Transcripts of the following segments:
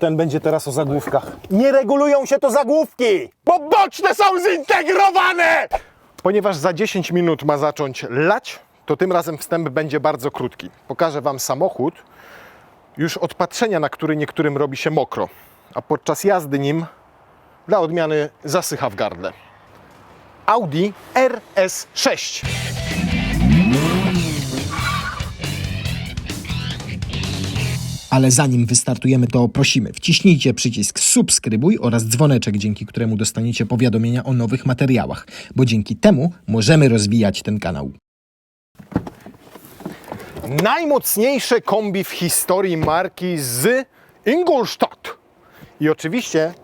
Ten będzie teraz o zagłówkach. Nie regulują się to zagłówki, bo boczne są zintegrowane! Ponieważ za 10 minut ma zacząć lać, to tym razem wstęp będzie bardzo krótki. Pokażę Wam samochód już od patrzenia, na który niektórym robi się mokro, a podczas jazdy nim dla odmiany zasycha w gardle. Audi RS6. Ale zanim wystartujemy, to prosimy, wciśnijcie przycisk subskrybuj oraz dzwoneczek, dzięki któremu dostaniecie powiadomienia o nowych materiałach, bo dzięki temu możemy rozwijać ten kanał. Najmocniejsze kombi w historii marki z Ingolstadt. I oczywiście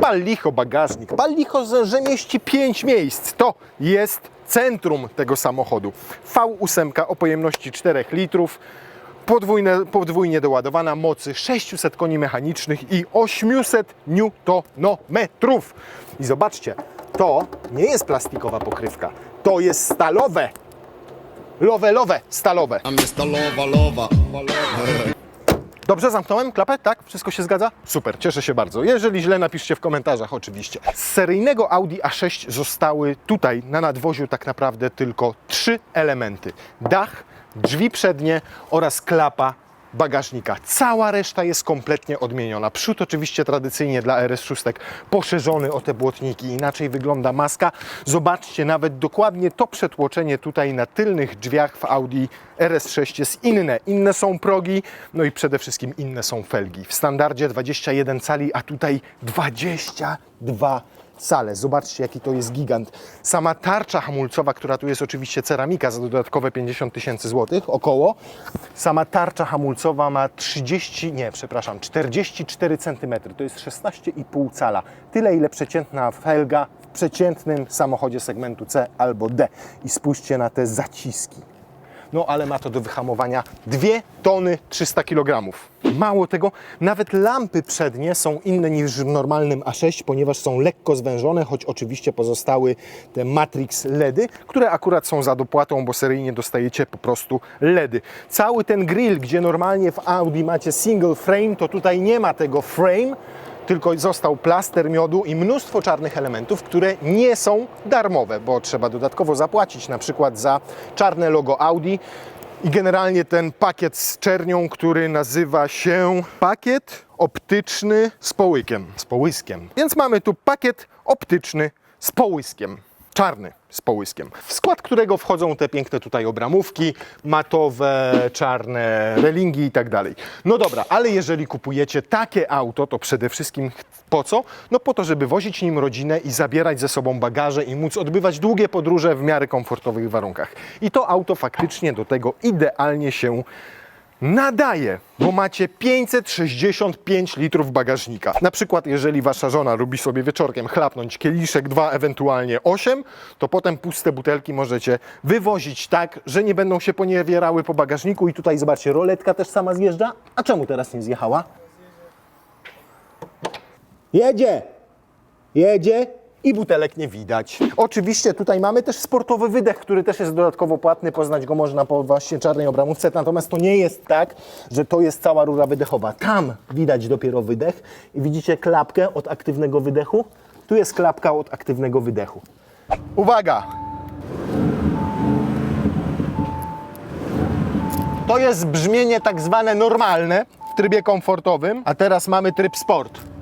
pal licho bagażnik. Pal licho, że- mieści 5 miejsc. To jest centrum tego samochodu. V8 o pojemności 4 litrów. Podwójne, podwójnie doładowana mocy 600 koni mechanicznych i 800 newtonometrów. I zobaczcie, to nie jest plastikowa pokrywka, to jest stalowe. Lowe, lowe, stalowe. I'm Mr. Lover Lover. Dobrze zamknąłem klapę? Tak? Wszystko się zgadza? Super, cieszę się bardzo. Jeżeli źle, napiszcie w komentarzach oczywiście. Z seryjnego Audi A6 zostały tutaj na nadwoziu tak naprawdę tylko trzy elementy. Dach, drzwi przednie oraz klapa bagażnika. Cała reszta jest kompletnie odmieniona. Przód oczywiście tradycyjnie dla RS6 poszerzony o te błotniki. Inaczej wygląda maska. Zobaczcie nawet dokładnie to przetłoczenie tutaj na tylnych drzwiach w Audi RS6 jest inne. Inne są progi, no i przede wszystkim inne są felgi. W standardzie 21 cali, a tutaj 22 cale. Zobaczcie, jaki to jest gigant. Sama tarcza hamulcowa, która tu jest oczywiście ceramika za dodatkowe 50 tysięcy złotych, około. Sama tarcza hamulcowa ma 30, nie, przepraszam, 44 cm. To jest 16,5 cala. Tyle, ile przeciętna felga w przeciętnym samochodzie segmentu C albo D. I spójrzcie na te zaciski. No ale ma to do wyhamowania 2 tony 300 kg. Mało tego, nawet lampy przednie są inne niż w normalnym A6, ponieważ są lekko zwężone, choć oczywiście pozostały te Matrix LEDy, które akurat są za dopłatą, bo seryjnie dostajecie po prostu LEDy. Cały ten grill, gdzie normalnie w Audi macie single frame, to tutaj nie ma tego frame, tylko został plaster miodu i mnóstwo czarnych elementów, które nie są darmowe, bo trzeba dodatkowo zapłacić na przykład za czarne logo Audi i generalnie ten pakiet z czernią, który nazywa się pakiet optyczny z połykiem, z połyskiem. Więc mamy tu pakiet optyczny z połyskiem. Czarny z połyskiem, w skład którego wchodzą te piękne tutaj obramówki, matowe, czarne relingi i tak dalej. No dobra, ale jeżeli kupujecie takie auto, to przede wszystkim po co? No po to, żeby wozić nim rodzinę i zabierać ze sobą bagaże i móc odbywać długie podróże w miarę komfortowych warunkach. I to auto faktycznie do tego idealnie się nadaje, bo macie 565 litrów bagażnika. Na przykład, jeżeli wasza żona lubi sobie wieczorkiem chlapnąć kieliszek 2, ewentualnie 8, to potem puste butelki możecie wywozić tak, że nie będą się poniewierały po bagażniku. I tutaj zobaczcie, roletka też sama zjeżdża. A czemu teraz nie zjechała? Jedzie! Jedzie! I butelek nie widać. Oczywiście tutaj mamy też sportowy wydech, który też jest dodatkowo płatny. Poznać go można po właśnie czarnej obramówce. Natomiast to nie jest tak, że to jest cała rura wydechowa. Tam widać dopiero wydech i widzicie klapkę od aktywnego wydechu. Tu jest klapka od aktywnego wydechu. Uwaga! To jest brzmienie tak zwane normalne w trybie komfortowym, a teraz mamy tryb sport.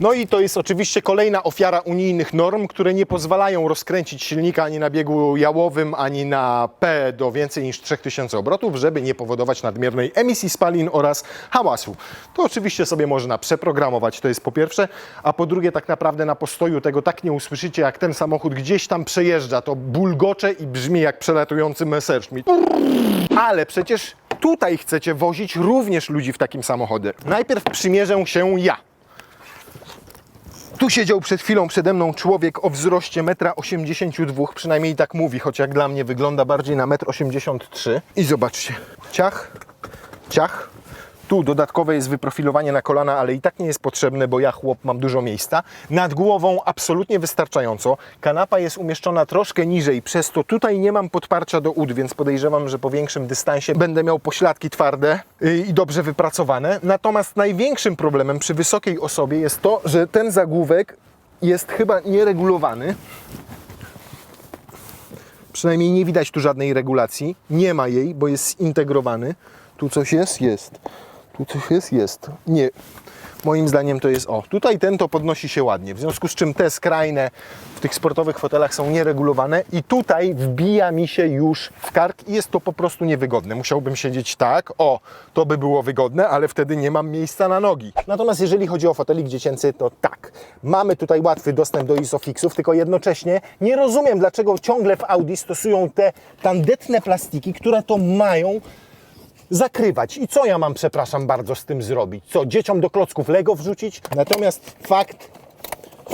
No i to jest oczywiście kolejna ofiara unijnych norm, które nie pozwalają rozkręcić silnika ani na biegu jałowym, ani na P do więcej niż 3000 obrotów, żeby nie powodować nadmiernej emisji spalin oraz hałasu. To oczywiście sobie można przeprogramować, to jest po pierwsze, a po drugie tak naprawdę na postoju tego tak nie usłyszycie, jak ten samochód gdzieś tam przejeżdża, to bulgocze i brzmi jak przelatujący Messerschmitt. Ale przecież tutaj chcecie wozić również ludzi w takim samochodzie. Najpierw przymierzę się ja. Tu siedział przed chwilą przede mną człowiek o wzroście 1,82 m, przynajmniej tak mówi, choć jak dla mnie wygląda bardziej na 1,83 m. I zobaczcie, ciach, ciach, Tu dodatkowe jest wyprofilowanie na kolana, ale i tak nie jest potrzebne, bo ja chłop mam dużo miejsca. Nad głową absolutnie wystarczająco. Kanapa jest umieszczona troszkę niżej, przez to tutaj nie mam podparcia do ud, więc podejrzewam, że po większym dystansie będę miał pośladki twarde yy, i dobrze wypracowane. Natomiast największym problemem przy wysokiej osobie jest to, że ten zagłówek jest chyba nieregulowany. Przynajmniej nie widać tu żadnej regulacji. Nie ma jej, bo jest zintegrowany. Tu coś jest? Jest. Tu coś jest? Jest. Nie. Moim zdaniem to jest o. Tutaj ten to podnosi się ładnie. W związku z czym te skrajne w tych sportowych fotelach są nieregulowane i tutaj wbija mi się już w kark i jest to po prostu niewygodne. Musiałbym siedzieć tak, o, to by było wygodne, ale wtedy nie mam miejsca na nogi. Natomiast jeżeli chodzi o fotelik dziecięcy, to tak. Mamy tutaj łatwy dostęp do isofixów, tylko jednocześnie nie rozumiem, dlaczego ciągle w Audi stosują te tandetne plastiki, które to mają zakrywać. I co ja mam, przepraszam bardzo, z tym zrobić? Co, dzieciom do klocków Lego wrzucić? Natomiast fakt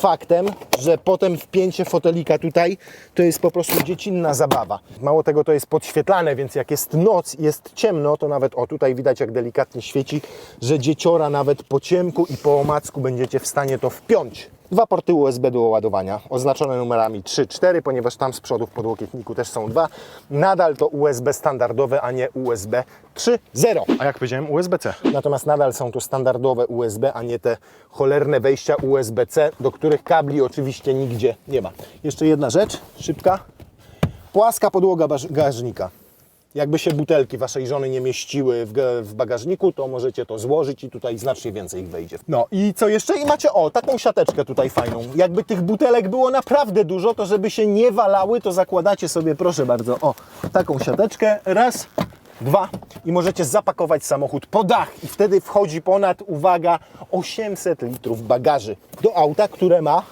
faktem, że potem wpięcie fotelika tutaj to jest po prostu dziecinna zabawa. Mało tego, to jest podświetlane, więc jak jest noc i jest ciemno, to nawet o tutaj widać jak delikatnie świeci, że dzieciora nawet po ciemku i po omacku będziecie w stanie to wpiąć. Dwa porty USB do ładowania, oznaczone numerami 3, 4, ponieważ tam z przodu w podłokietniku też są dwa. Nadal to USB standardowe, a nie USB 3.0. A jak powiedziałem, USB-C. Natomiast nadal są to standardowe USB, a nie te cholerne wejścia USB-C, do których kabli oczywiście nigdzie nie ma. Jeszcze jedna rzecz, szybka. Płaska podłoga bagażnika. Jakby się butelki waszej żony nie mieściły w, bagażniku, to możecie to złożyć i tutaj znacznie więcej ich wejdzie. No i co jeszcze? I macie, o, taką siateczkę tutaj fajną. Jakby tych butelek było naprawdę dużo, to żeby się nie walały, to zakładacie sobie, proszę bardzo, o, taką siateczkę. Raz, dwa i możecie zapakować samochód po dach i wtedy wchodzi ponad, uwaga, 800 litrów bagaży do auta, które ma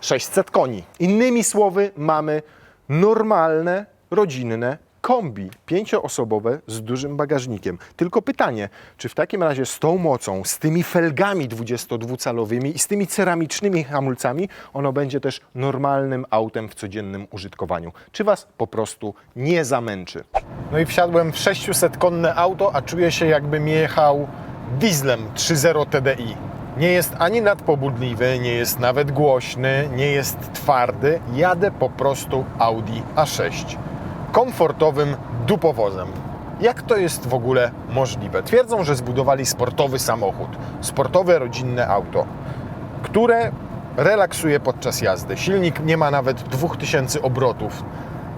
600 koni. Innymi słowy, mamy normalne, rodzinne kombi pięcioosobowe z dużym bagażnikiem. Tylko pytanie, czy w takim razie z tą mocą, z tymi felgami 22-calowymi i z tymi ceramicznymi hamulcami, ono będzie też normalnym autem w codziennym użytkowaniu? Czy Was po prostu nie zamęczy? No i wsiadłem w 600-konne auto, a czuję się jakbym jechał dieslem 3.0 TDI. Nie jest ani nadpobudliwy, nie jest nawet głośny, nie jest twardy. Jadę po prostu Audi A6. Komfortowym dupowozem. Jak to jest w ogóle możliwe? Twierdzą, że zbudowali sportowy samochód, sportowe rodzinne auto, które relaksuje podczas jazdy. Silnik nie ma nawet 2000 obrotów.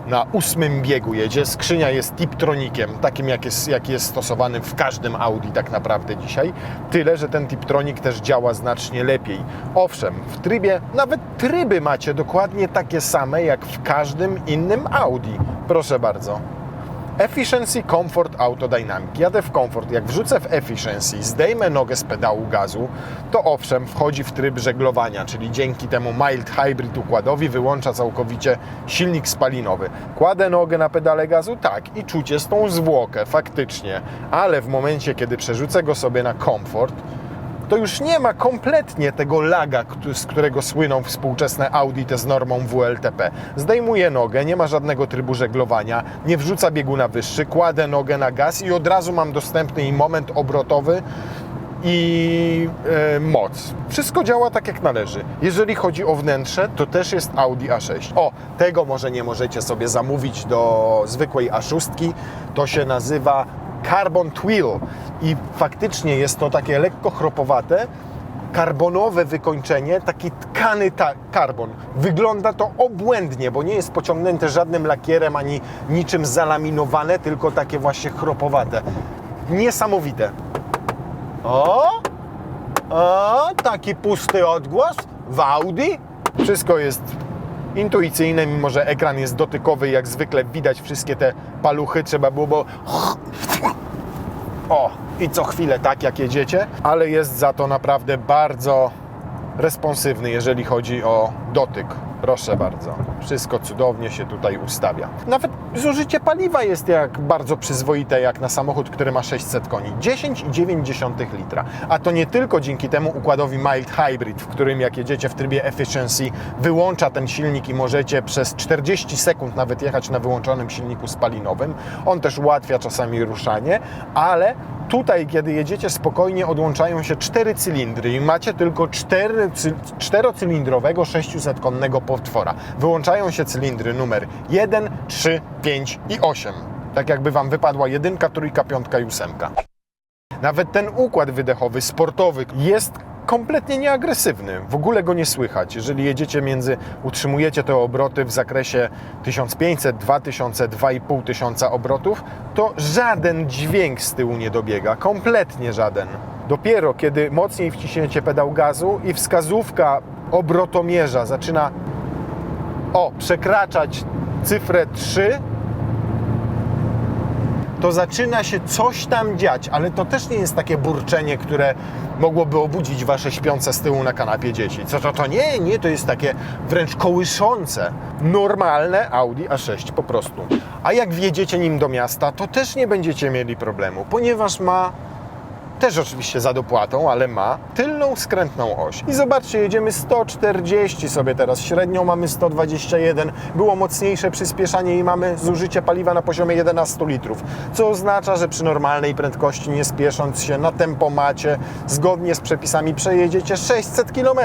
Na ósmym biegu jedzie. Skrzynia jest Tiptronikiem, takim jak jest, jaki jest stosowany w każdym Audi tak naprawdę dzisiaj. Tyle, że ten Tiptronik też działa znacznie lepiej. Owszem, w trybie, nawet tryby macie dokładnie takie same jak w każdym innym Audi. Proszę bardzo. Efficiency, Comfort, Autodynamic. Jadę w Comfort. Jak wrzucę w Efficiency, zdejmę nogę z pedału gazu, to owszem, wchodzi w tryb żeglowania, czyli dzięki temu mild hybrid układowi wyłącza całkowicie silnik spalinowy. Kładę nogę na pedale gazu, tak, i czucie z tą zwłokę, faktycznie. Ale w momencie, kiedy przerzucę go sobie na Comfort, to już nie ma kompletnie tego laga, z którego słyną współczesne Audi te z normą WLTP. Zdejmuję nogę, nie ma żadnego trybu żeglowania, nie wrzuca biegu na wyższy, kładę nogę na gaz i od razu mam dostępny i moment obrotowy i e, moc. Wszystko działa tak jak należy. Jeżeli chodzi o wnętrze, to też jest Audi A6. O, tego może nie możecie sobie zamówić do zwykłej A6. To się nazywa Carbon Twill i faktycznie jest to takie lekko chropowate, karbonowe wykończenie, taki tkany ta karbon. Wygląda to obłędnie, bo nie jest pociągnięte żadnym lakierem ani niczym zalaminowane, tylko takie właśnie chropowate. Niesamowite. O! O! Taki pusty odgłos w Audi. Wszystko jest intuicyjne, mimo że ekran jest dotykowy, jak zwykle widać wszystkie te paluchy, trzeba było bo o, i co chwilę tak jak jedziecie, ale jest za to naprawdę bardzo responsywny, jeżeli chodzi o dotyk. Proszę bardzo, wszystko cudownie się tutaj ustawia. Nawet zużycie paliwa jest jak bardzo przyzwoite, jak na samochód, który ma 600 koni. 10,9 litra. A to nie tylko dzięki temu układowi Mild Hybrid, w którym jak jedziecie w trybie Efficiency, wyłącza ten silnik i możecie przez 40 sekund nawet jechać na wyłączonym silniku spalinowym. On też ułatwia czasami ruszanie, ale Tutaj, kiedy jedziecie spokojnie, odłączają się cztery cylindry i macie tylko cztery, cy, czterocylindrowego 600-konnego potwora. Wyłączają się cylindry numer 1, 3, 5 i 8. Tak jakby Wam wypadła jedynka, trójka, piątka i ósemka. Nawet ten układ wydechowy, sportowy, jest kompletnie nieagresywny. W ogóle go nie słychać. Jeżeli jedziecie między, utrzymujecie te obroty w zakresie 1500, 2000, 2500 obrotów, to żaden dźwięk z tyłu nie dobiega. Kompletnie żaden. Dopiero kiedy mocniej wciśniecie pedał gazu i wskazówka obrotomierza zaczyna o, przekraczać cyfrę 3, to zaczyna się coś tam dziać, ale to też nie jest takie burczenie, które mogłoby obudzić wasze śpiące z tyłu na kanapie dzieci. Co to, to nie, nie, to jest takie wręcz kołyszące, normalne Audi A6 po prostu. A jak wjedziecie nim do miasta, to też nie będziecie mieli problemu, ponieważ ma też oczywiście za dopłatą, ale ma tylną skrętną oś. I zobaczcie, jedziemy 140 sobie teraz, średnią mamy 121, było mocniejsze przyspieszanie i mamy zużycie paliwa na poziomie 11 litrów, co oznacza, że przy normalnej prędkości, nie spiesząc się na tempomacie, zgodnie z przepisami przejedziecie 600 km,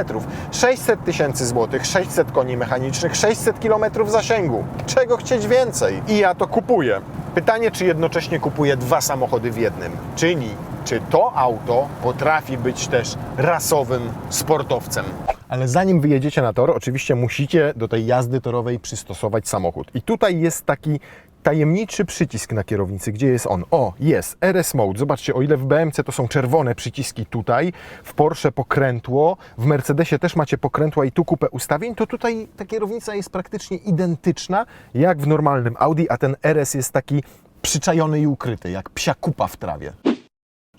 600 tysięcy złotych, 600 koni mechanicznych, 600 km zasięgu. Czego chcieć więcej? I ja to kupuję. Pytanie, czy jednocześnie kupuję dwa samochody w jednym, czyli czy to auto potrafi być też rasowym sportowcem. Ale zanim wyjedziecie na tor, oczywiście musicie do tej jazdy torowej przystosować samochód. I tutaj jest taki tajemniczy przycisk na kierownicy. Gdzie jest on? O, jest, RS Mode. Zobaczcie, o ile w BMC to są czerwone przyciski tutaj, w Porsche pokrętło, w Mercedesie też macie pokrętła i tu kupę ustawień, to tutaj ta kierownica jest praktycznie identyczna jak w normalnym Audi, a ten RS jest taki przyczajony i ukryty, jak psia kupa w trawie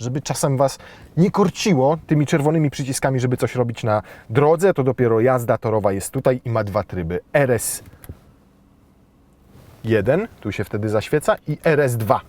żeby czasem Was nie korciło tymi czerwonymi przyciskami, żeby coś robić na drodze, to dopiero jazda torowa jest tutaj i ma dwa tryby. RS 1, tu się wtedy zaświeca, i RS2.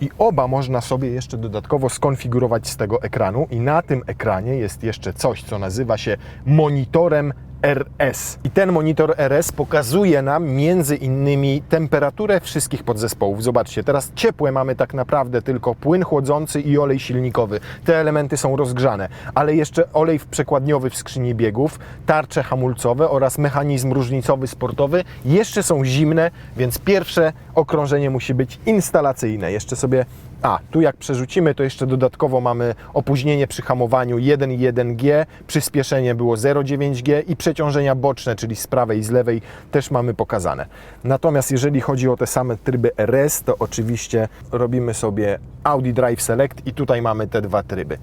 I oba można sobie jeszcze dodatkowo skonfigurować z tego ekranu i na tym ekranie jest jeszcze coś, co nazywa się monitorem RS. I ten monitor RS pokazuje nam między innymi temperaturę wszystkich podzespołów. Zobaczcie, teraz ciepłe mamy tak naprawdę tylko płyn chłodzący i olej silnikowy. Te elementy są rozgrzane, ale jeszcze olej przekładniowy w skrzyni biegów, tarcze hamulcowe oraz mechanizm różnicowy sportowy jeszcze są zimne, więc pierwsze okrążenie musi być instalacyjne. Jeszcze sobie a, tu jak przerzucimy, to jeszcze dodatkowo mamy opóźnienie przy hamowaniu 1,1G, przyspieszenie było 0,9G i przeciążenia boczne, czyli z prawej i z lewej też mamy pokazane. Natomiast jeżeli chodzi o te same tryby RS, to oczywiście robimy sobie Audi Drive Select i tutaj mamy te dwa tryby.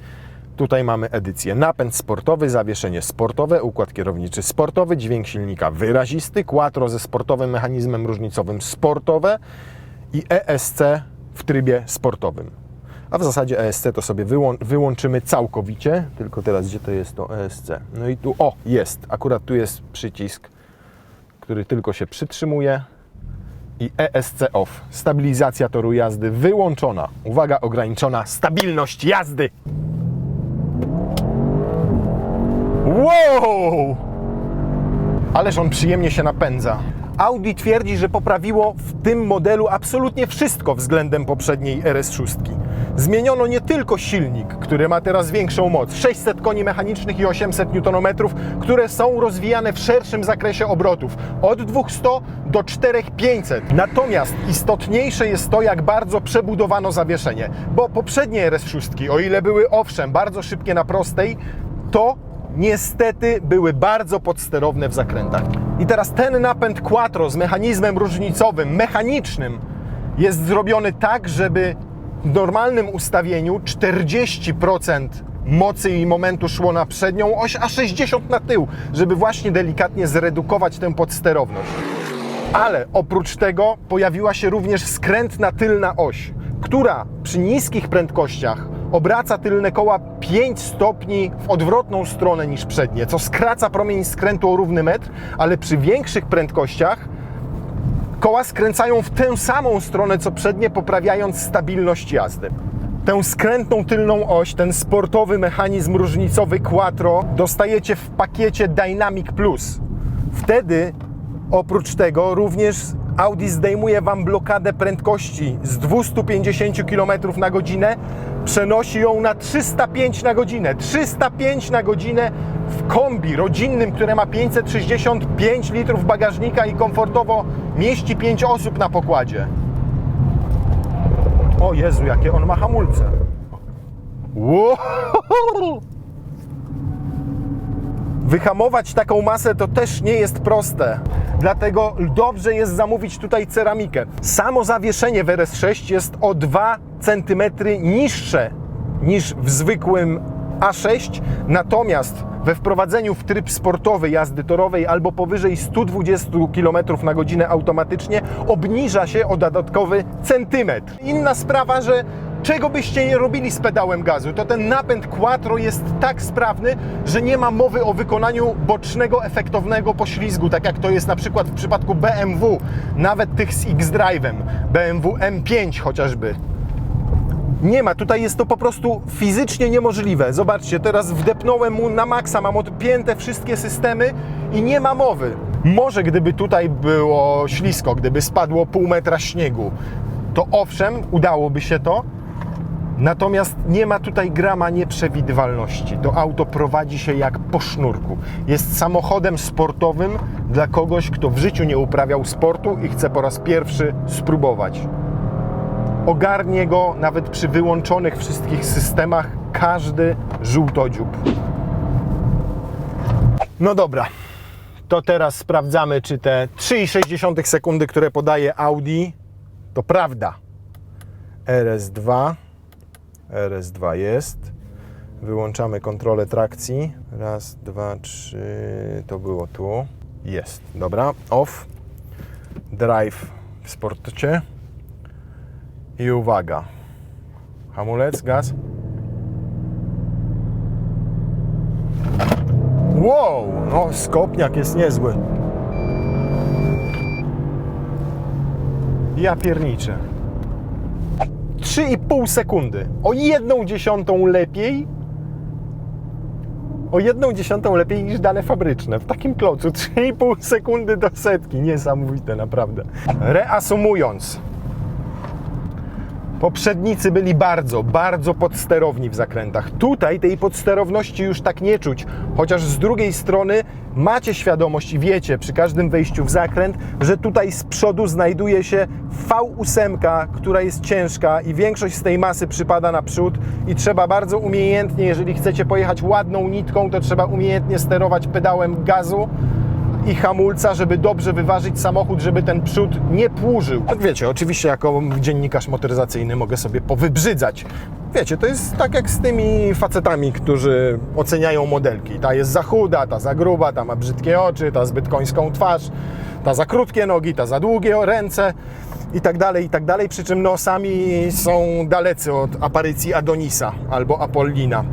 Tutaj mamy edycję napęd sportowy, zawieszenie sportowe, układ kierowniczy sportowy, dźwięk silnika wyrazisty, quattro ze sportowym mechanizmem różnicowym sportowe i ESC w trybie sportowym. A w zasadzie ESC to sobie wyłą wyłączymy całkowicie, tylko teraz gdzie to jest to ESC? No i tu, o, jest, akurat tu jest przycisk, który tylko się przytrzymuje i ESC off. Stabilizacja toru jazdy wyłączona. Uwaga, ograniczona stabilność jazdy. Wow! Ależ on przyjemnie się napędza. Audi twierdzi, że poprawiło w tym modelu absolutnie wszystko względem poprzedniej RS6. Zmieniono nie tylko silnik, który ma teraz większą moc, 600 koni mechanicznych i 800 Nm, które są rozwijane w szerszym zakresie obrotów, od 200 do 4500. Natomiast istotniejsze jest to, jak bardzo przebudowano zawieszenie, bo poprzednie RS6, o ile były owszem bardzo szybkie na prostej, to niestety były bardzo podsterowne w zakrętach. I teraz ten napęd quattro z mechanizmem różnicowym, mechanicznym, jest zrobiony tak, żeby w normalnym ustawieniu 40% mocy i momentu szło na przednią oś, a 60% na tył, żeby właśnie delikatnie zredukować tę podsterowność. Ale oprócz tego pojawiła się również skrętna tylna oś, która przy niskich prędkościach obraca tylne koła 5 stopni w odwrotną stronę niż przednie, co skraca promień skrętu o równy metr, ale przy większych prędkościach koła skręcają w tę samą stronę co przednie, poprawiając stabilność jazdy. Tę skrętną tylną oś, ten sportowy mechanizm różnicowy Quattro dostajecie w pakiecie Dynamic Plus. Wtedy oprócz tego również Audi zdejmuje Wam blokadę prędkości z 250 km na godzinę, przenosi ją na 305 na godzinę. 305 na godzinę w kombi rodzinnym, które ma 565 litrów bagażnika i komfortowo mieści 5 osób na pokładzie. O Jezu, jakie on ma hamulce. Wow. Wyhamować taką masę to też nie jest proste. Dlatego dobrze jest zamówić tutaj ceramikę. Samo zawieszenie w RS6 jest o 2 cm niższe niż w zwykłym A6, natomiast we wprowadzeniu w tryb sportowy jazdy torowej albo powyżej 120 km na godzinę automatycznie obniża się o dodatkowy centymetr. Inna sprawa, że czego byście nie robili z pedałem gazu, to ten napęd Quattro jest tak sprawny, że nie ma mowy o wykonaniu bocznego, efektownego poślizgu, tak jak to jest na przykład w przypadku BMW, nawet tych z X-Drive'em, BMW M5 chociażby. Nie ma, tutaj jest to po prostu fizycznie niemożliwe. Zobaczcie, teraz wdepnąłem mu na maksa, mam odpięte wszystkie systemy i nie ma mowy. Może gdyby tutaj było ślisko, gdyby spadło pół metra śniegu, to owszem, udałoby się to, Natomiast nie ma tutaj grama nieprzewidywalności. To auto prowadzi się jak po sznurku. Jest samochodem sportowym dla kogoś, kto w życiu nie uprawiał sportu i chce po raz pierwszy spróbować. Ogarnie go nawet przy wyłączonych wszystkich systemach każdy żółtodziób. No dobra, to teraz sprawdzamy, czy te 3,6 sekundy, które podaje Audi, to prawda. RS2. RS2 jest. Wyłączamy kontrolę trakcji. Raz, dwa, trzy. To było tu. Jest. Dobra. Off. Drive w sporcie. I uwaga. Hamulec, gaz. Wow! No, skopniak jest niezły. Ja pierniczę. 3,5 sekundy. O jedną dziesiątą lepiej. O jedną dziesiątą lepiej niż dane fabryczne. W takim klocu 3,5 sekundy do setki. Niesamowite, naprawdę. Reasumując. Poprzednicy byli bardzo, bardzo podsterowni w zakrętach. Tutaj tej podsterowności już tak nie czuć, chociaż z drugiej strony macie świadomość i wiecie przy każdym wejściu w zakręt, że tutaj z przodu znajduje się V8, która jest ciężka i większość z tej masy przypada na przód. I trzeba bardzo umiejętnie, jeżeli chcecie pojechać ładną nitką, to trzeba umiejętnie sterować pedałem gazu i hamulca, żeby dobrze wyważyć samochód, żeby ten przód nie płużył. Tak wiecie, oczywiście jako dziennikarz motoryzacyjny mogę sobie powybrzydzać. Wiecie, to jest tak jak z tymi facetami, którzy oceniają modelki. Ta jest za chuda, ta za gruba, ta ma brzydkie oczy, ta zbyt końską twarz, ta za krótkie nogi, ta za długie ręce i tak dalej, i tak dalej. Przy czym no, sami są dalecy od aparycji Adonisa albo Apollina.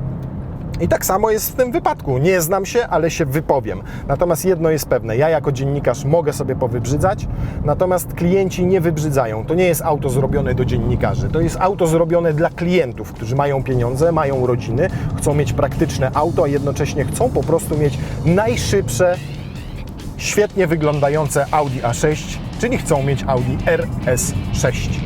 I tak samo jest w tym wypadku. Nie znam się, ale się wypowiem. Natomiast jedno jest pewne, ja jako dziennikarz mogę sobie powybrzydzać, natomiast klienci nie wybrzydzają. To nie jest auto zrobione do dziennikarzy, to jest auto zrobione dla klientów, którzy mają pieniądze, mają rodziny, chcą mieć praktyczne auto, a jednocześnie chcą po prostu mieć najszybsze, świetnie wyglądające Audi A6, czyli chcą mieć Audi RS6.